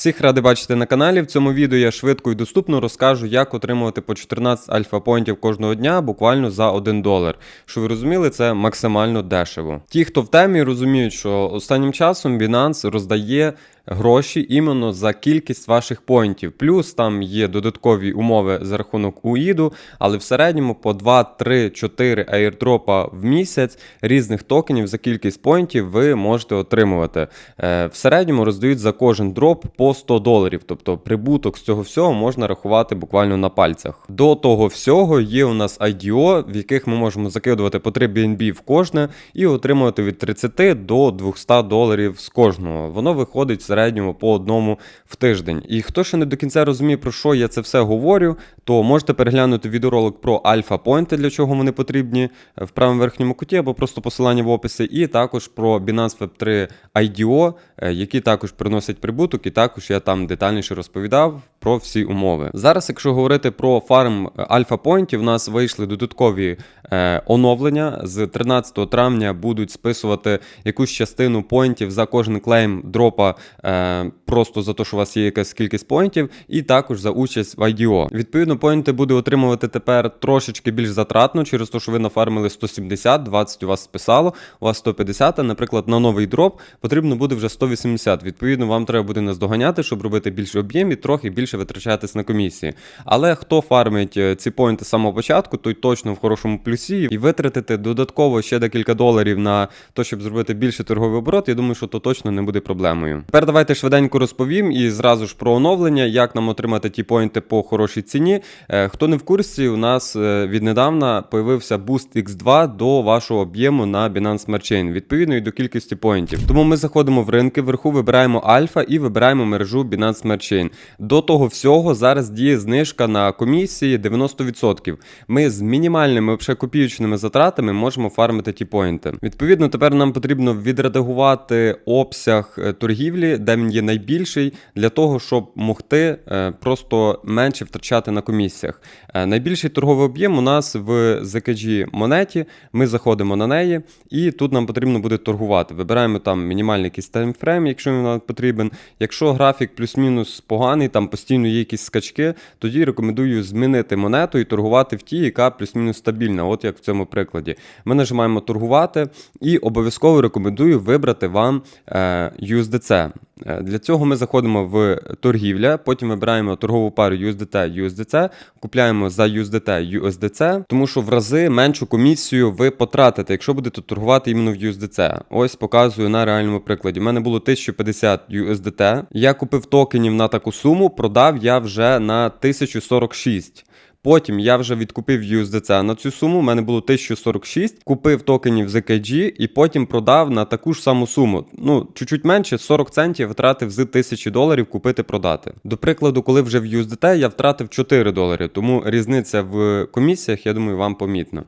Всіх радий бачити на каналі. В цьому відео я швидко і доступно розкажу, як отримувати по 14 альфа-поінтів кожного дня буквально за 1 долар. Що ви розуміли, це максимально дешево. Ті, хто в темі, розуміють, що останнім часом Binance роздає гроші іменно за кількість ваших поінтів. Плюс там є додаткові умови за рахунок УІДу, але в середньому по 2, 3, 4 аірдропа в місяць різних токенів за кількість поінтів ви можете отримувати. Е, В середньому роздають за кожен дроп по 100 доларів. Тобто прибуток з цього всього можна рахувати буквально на пальцях. До того всього є у нас IDO, в яких ми можемо закидувати по 3 BNB в кожне і отримувати від 30 до 200 доларів з кожного. Воно виходить в середньому по одному в тиждень. І хто ще не до кінця розуміє, про що я це все говорю, то можете переглянути відеоролик про альфа-пойнти, для чого вони потрібні е, в правому верхньому куті або просто посилання в описі, і також про Binance Web3 IDO, е, які також приносять прибуток, і також я там детальніше розповідав про всі умови. Зараз, якщо говорити про фарм альфа-поінтів, у нас вийшли додаткові е, оновлення. З 13 травня будуть списувати якусь частину поінтів за кожен клейм дропа, е, просто за те, що у вас є якась кількість поінтів, і також за участь в IDO. Відповідно, поінти буде отримувати тепер трошечки більш затратно, через те, що ви нафармили 170, 20 у вас списало, у вас 150, а, наприклад, на новий дроп потрібно буде вже 180. Відповідно, вам треба буде наздоганяти, щоб робити більший об'єм і трохи більше витрачатись на комісії. Але хто фармить е, ці поінти з самого початку, той точно в хорошому плюсі і витратити додатково ще декілька доларів на те, щоб зробити більше торговий оборот, я думаю, що то точно не буде проблемою. Тепер давайте швиденько розповім і зразу ж про оновлення, як нам отримати ті поінти по хорошій ціні. Е, Хто не в курсі, у нас е, віднедавна появився Boost X2 до вашого об'єму на Binance Smart Chain, відповідно і до кількості поінтів. Тому ми заходимо в ринки, вверху вибираємо альфа і вибираємо мережу Binance Smart Chain. До того всього зараз діє знижка на комісії 90%. Ми з мінімальними взагалі копіючними затратами можемо фармити ті поінти. Відповідно, тепер нам потрібно відредагувати обсяг е, торгівлі, де він є найбільший, для того, щоб могти е, просто менше втрачати на комісіях. Е, Найбільший торговий об'єм у нас в ZKG монеті. Ми заходимо на неї, і тут нам потрібно буде торгувати. Вибираємо там мінімальний якийсь таймфрейм, якщо він нам потрібен. Якщо графік плюс-мінус поганий, там постійно є якісь скачки, тоді рекомендую змінити монету і торгувати в тій, яка плюс-мінус стабільна, от як в цьому прикладі. Ми нажимаємо торгувати і обов'язково рекомендую вибрати вам е, USDC. Е, Для цього ми заходимо в торгівля, потім вибираємо торгову пару USDT USDC, купляємо за USDT USDC, тому що в рази меншу комісію ви потратите, якщо будете торгувати іменно в USDC. Ось показую на реальному прикладі. У мене було 1050 USDT. Я купив токенів на таку суму, продав я вже на 1046. Потім я вже відкупив USDC на цю суму. У мене було 1046, купив токенів ZKG і потім продав на таку ж саму суму. Ну, чуть-чуть менше, 40 центів втратив з 1000 доларів купити продати. До прикладу, коли вже в USDT я втратив 4 долари, тому різниця в комісіях, я думаю, вам помітна.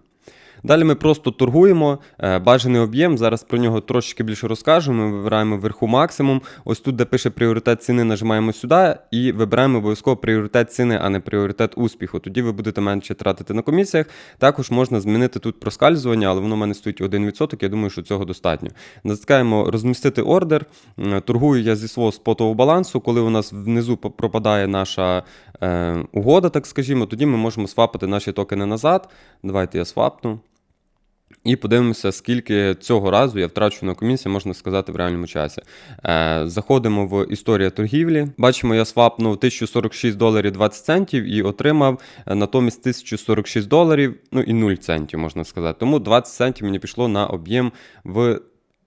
Далі ми просто торгуємо е, бажаний об'єм. Зараз про нього трошечки більше розкажемо. Ми вибираємо вверху максимум. Ось тут, де пише пріоритет ціни, нажимаємо сюди і вибираємо обов'язково пріоритет ціни, а не пріоритет успіху. Тоді ви будете менше тратити на комісіях. Також можна змінити тут проскальзування, але воно в мене стоїть 1%. Я думаю, що цього достатньо. Натискаємо розмістити ордер. Торгую я зі свого спотового балансу. Коли у нас внизу пропадає наша е, угода, так скажімо, тоді ми можемо свапати наші токени назад. Давайте я свапну. І подивимося, скільки цього разу я втрачу на комісії, можна сказати, в реальному часі. Е, заходимо в історію торгівлі. Бачимо, я свапнув 1046 доларів 20 центів і отримав е, натомість 1046 доларів, ну і 0 центів, можна сказати. Тому 20 центів мені пішло на об'єм в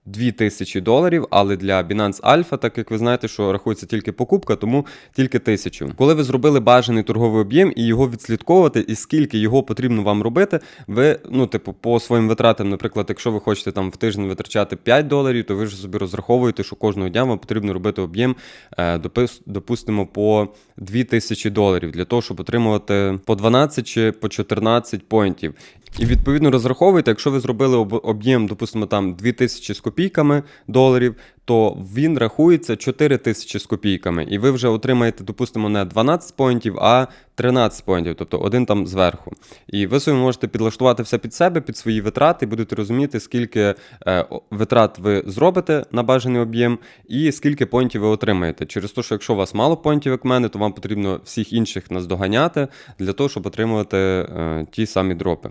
2000 доларів, але для Binance Alpha, так як ви знаєте, що рахується тільки покупка, тому тільки 1000. Коли ви зробили бажаний торговий об'єм і його відслідковувати, і скільки його потрібно вам робити, ви, ну, типу, по своїм витратам, наприклад, якщо ви хочете там в тиждень витрачати 5 доларів, то ви ж собі розраховуєте, що кожного дня вам потрібно робити об'єм, е, допустимо, по 2000 доларів для того, щоб отримувати по 12 чи по 14 поінтів. І відповідно розраховуйте, якщо ви зробили об- об'єм, допустимо, там 2000 з копійками доларів, то він рахується 4 тисячі з копійками, і ви вже отримаєте, допустимо, не 12 поінтів, а 13 поінтів, тобто один там зверху. І ви собі можете підлаштувати все під себе, під свої витрати, і будете розуміти, скільки е, витрат ви зробите на бажаний об'єм, і скільки поінтів ви отримаєте. Через те, що якщо у вас мало поінтів, як мене, то вам потрібно всіх інших наздоганяти для того, щоб отримувати е, ті самі дропи.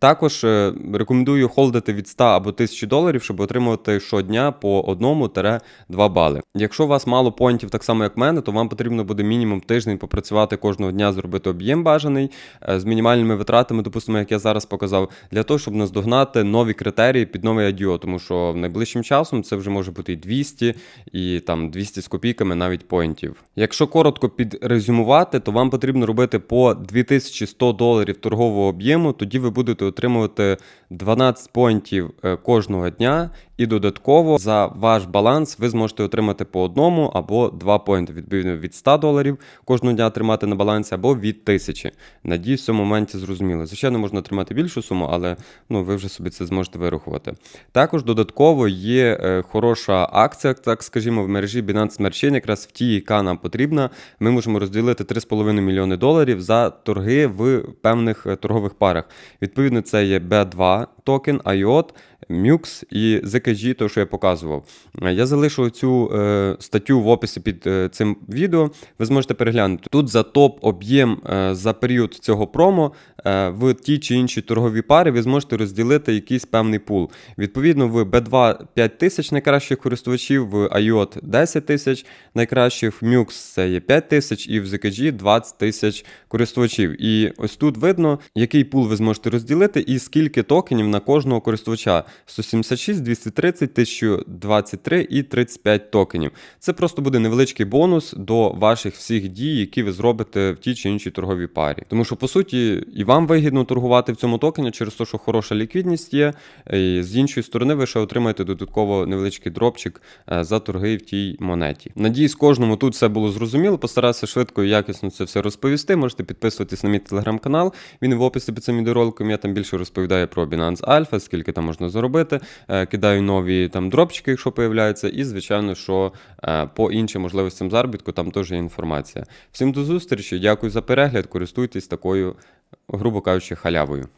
Також е, рекомендую холдити від 100 або 1000 доларів, щоб отримувати щодня по 1-2 бали. Якщо у вас мало поінтів, так само як мене, то вам потрібно буде мінімум тиждень попрацювати кожного дня, зробити об'єм бажаний е, з мінімальними витратами, допустимо, як я зараз показав, для того, щоб наздогнати нові критерії під новий IDO, тому що найближчим часом це вже може бути і 200, і там 200 з копійками навіть поінтів. Якщо коротко підрезюмувати, то вам потрібно робити по 2100 доларів торгового об'єму, тоді ви будете отримувати 12 поінтів е, кожного дня, і додатково за ваш баланс ви зможете отримати по одному або два поінти, відповідно від 100 доларів кожного дня тримати на балансі, або від 1000. Надіюсь, в цьому моменті зрозуміло. Звичайно, можна отримати більшу суму, але ну, ви вже собі це зможете вирахувати. Також додатково є е, хороша акція, так скажімо, в мережі Binance Smart Chain, якраз в тій, яка нам потрібна. Ми можемо розділити 3,5 мільйони доларів за торги в певних е, торгових парах. Відповідно, це є B2 токен, IOT, MUX і ZKG, то, що я показував. Я залишу цю е, статтю в описі під е, цим відео. Ви зможете переглянути. Тут за топ об'єм е, за період цього промо е, в ті чи інші торгові пари ви зможете розділити якийсь певний пул. Відповідно, в B2 5 тисяч найкращих користувачів, в IOT 10 тисяч найкращих, в MUX це є 5 тисяч, і в ZKG 20 тисяч користувачів. І ось тут видно, який пул ви зможете розділити і скільки токенів на кожного користувача. 176, 230, 1023 і 35 токенів. Це просто буде невеличкий бонус до ваших всіх дій, які ви зробите в тій чи іншій торговій парі. Тому що, по суті, і вам вигідно торгувати в цьому токені через те, що хороша ліквідність є. І з іншої сторони, ви ще отримаєте додатково невеличкий дропчик е, за торги в тій монеті. Надіюсь, кожному тут все було зрозуміло. Постарався швидко і якісно це все розповісти. Можете підписуватись на мій телеграм-канал. Він в описі під цим відеороликом. Я там більше розповідаю про Binance Alpha, скільки там можна заробити. Е, Кидаю нові там дропчики, якщо появляються, і звичайно, що е, по іншим можливостям заробітку там теж є інформація. Всім до зустрічі, дякую за перегляд. Користуйтесь такою, грубо кажучи, халявою.